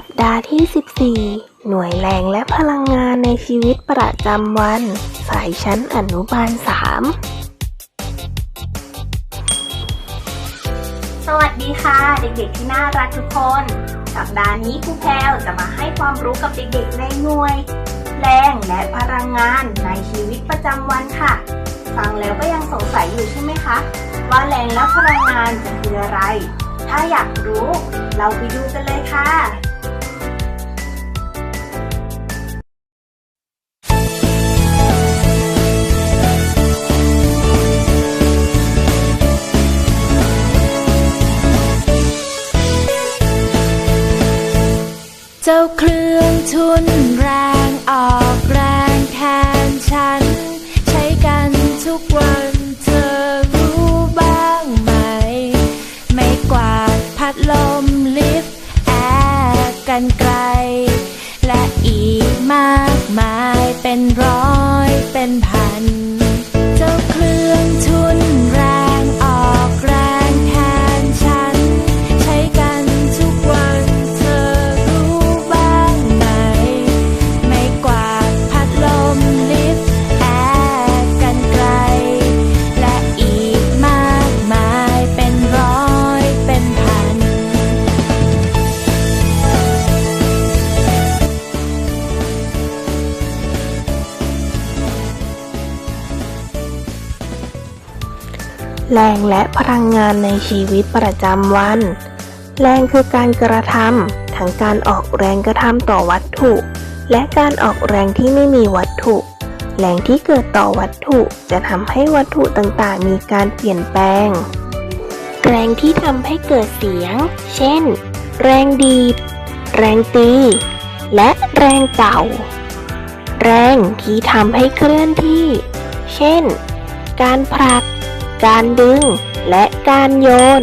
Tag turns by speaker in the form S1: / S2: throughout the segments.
S1: สัปดาห์ที่ 14 หน่วยแรงและพลังงานในชีวิตประจำวัน สายชั้นอนุบาล 3
S2: สวัสดีค่ะ เด็กๆที่น่ารักทุกคน สัปดาห์นี้ครูแพลวจะมาให้ความรู้กับเด็กๆในหน่วย แรงและพลังงานในชีวิตประจำวันค่ะ ฟังแล้วก็ยังสงสัยอยู่ใช่ไหมคะ ว่าแรงและพลังงานจะคืออะไร ถ้าอยากรู้เราไปดูกันเลยค่ะ
S3: จ้าเครื่องทุนแรงออกแรงแทนฉัน ใช้กันทุกวันเธอรู้บ้างไหม ไม่กวาดพัดลมลิฟต์แอร์กันไกล และอีกมากมายเป็นร้อยเป็นพัน แรงและพ
S1: ลังงานในชีวิตประจำวัน แรงคือการกระทำทั้งการออกแรงกระทำต่อวัตถุ และการออกแรงที่ไม่มีวัตถุ แรงที่เกิดต่อวัตถุจะทำให้วัตถุต่างๆ มีการเปลี่ยนแปลง แรงที่ทำให้เกิดเสียง เช่น แรงดีด แรงตี และแรงเก่า แรงที่ทำให้เคลื่อนที่ เช่น การผลัก การดึง และการโยน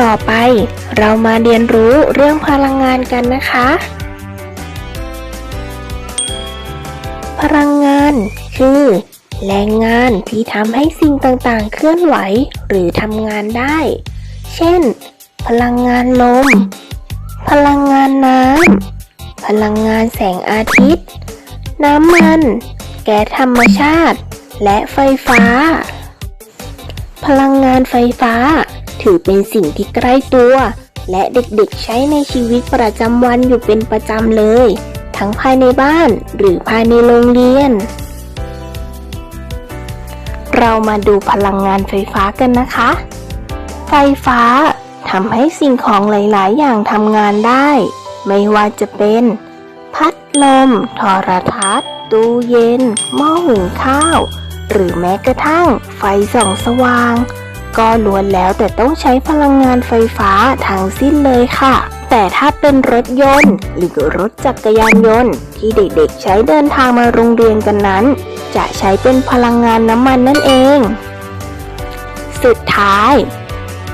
S1: ต่อไปเรามาเรียนรู้เรื่องพลังงานกันนะคะ พลังงานคือ แรงงานที่ทำให้สิ่งต่างๆ เคลื่อนไหวหรือทำงานได้ เช่น พลังงานลม พลังงานน้ำพลังงานแสงอาทิตย์ น้ำมัน แก๊สธรรมชาติ และไฟฟ้า พลังงานไฟฟ้า ถือเป็นสิ่งที่ใกล้ตัว และเด็กๆใช้ในชีวิตประจำวันอยู่เป็นประจำเลย ทั้งภายในบ้านหรือภายในโรงเรียน เรามาดูพลังงานไฟฟ้ากันนะคะ ไฟฟ้าทำให้สิ่งของหลาย ๆ อย่างทำงานได้ ไม่ว่าจะเป็น พัดลม โทรทัศน์ ตู้เย็น หม้อหุงข้าว หรือแม้กระทั่งไฟส่องสว่าง ก็ล้วนแล้วแต่ต้องใช้พลังงานไฟฟ้าทั้งสิ้นเลยค่ะ แต่ถ้าเป็นรถยนต์ หรือรถจักรยานยนต์ ที่เด็กๆใช้เดินทางมาโรงเรียนกันนั้น จะใช้เป็นพลังงานน้ำมันนั่นเอง สุดท้าย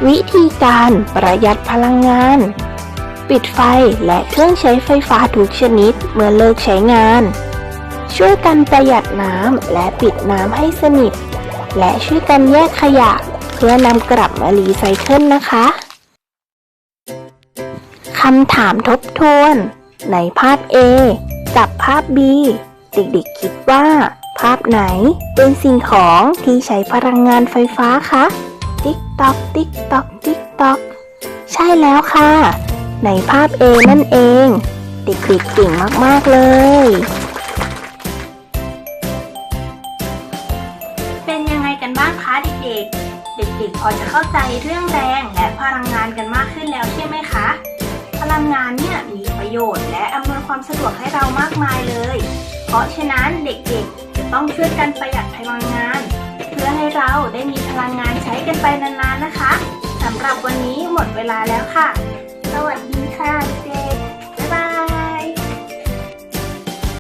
S1: วิธีการประหยัดพลังงาน ปิดไฟและเครื่องใช้ไฟฟ้าทุกชนิดเมื่อเลิกใช้งาน ช่วยกันประหยัดน้ำและปิดน้ำให้สนิท และช่วยกันแยกขยะ เพื่อนำกลับมารีไซเคิลนะคะคำถามทบทวน ในภาพ A กับภาพ B เด็กๆคิดว่า ภาพไหนเป็นสิ่งของที่ใช้พลังงานไฟฟ้าคะติ๊กตอกติ๊กตอกติ๊กตอกใช่แล้วค่ะ ในภาพ A นั่นเอง เด็กๆเก่งมากๆเลย
S2: กันบ้างคะเด็กๆ เด็กๆ พอจะเข้าใจเรื่องแรงและพลังงานกันมากขึ้นแล้วใช่ไหมคะ พลังงานเนี่ยมีประโยชน์และอำนวยความสะดวกให้เรามากมายเลย เพราะฉะนั้นเด็กๆ จะต้องช่วยกันประหยัดพลังงาน เพื่อให้เราได้มีพลังงานใช้กันไปนานๆนะคะสำหรับวันนี้หมดเวลาแล้วค่ะ สวัสดีค่ะเด็ก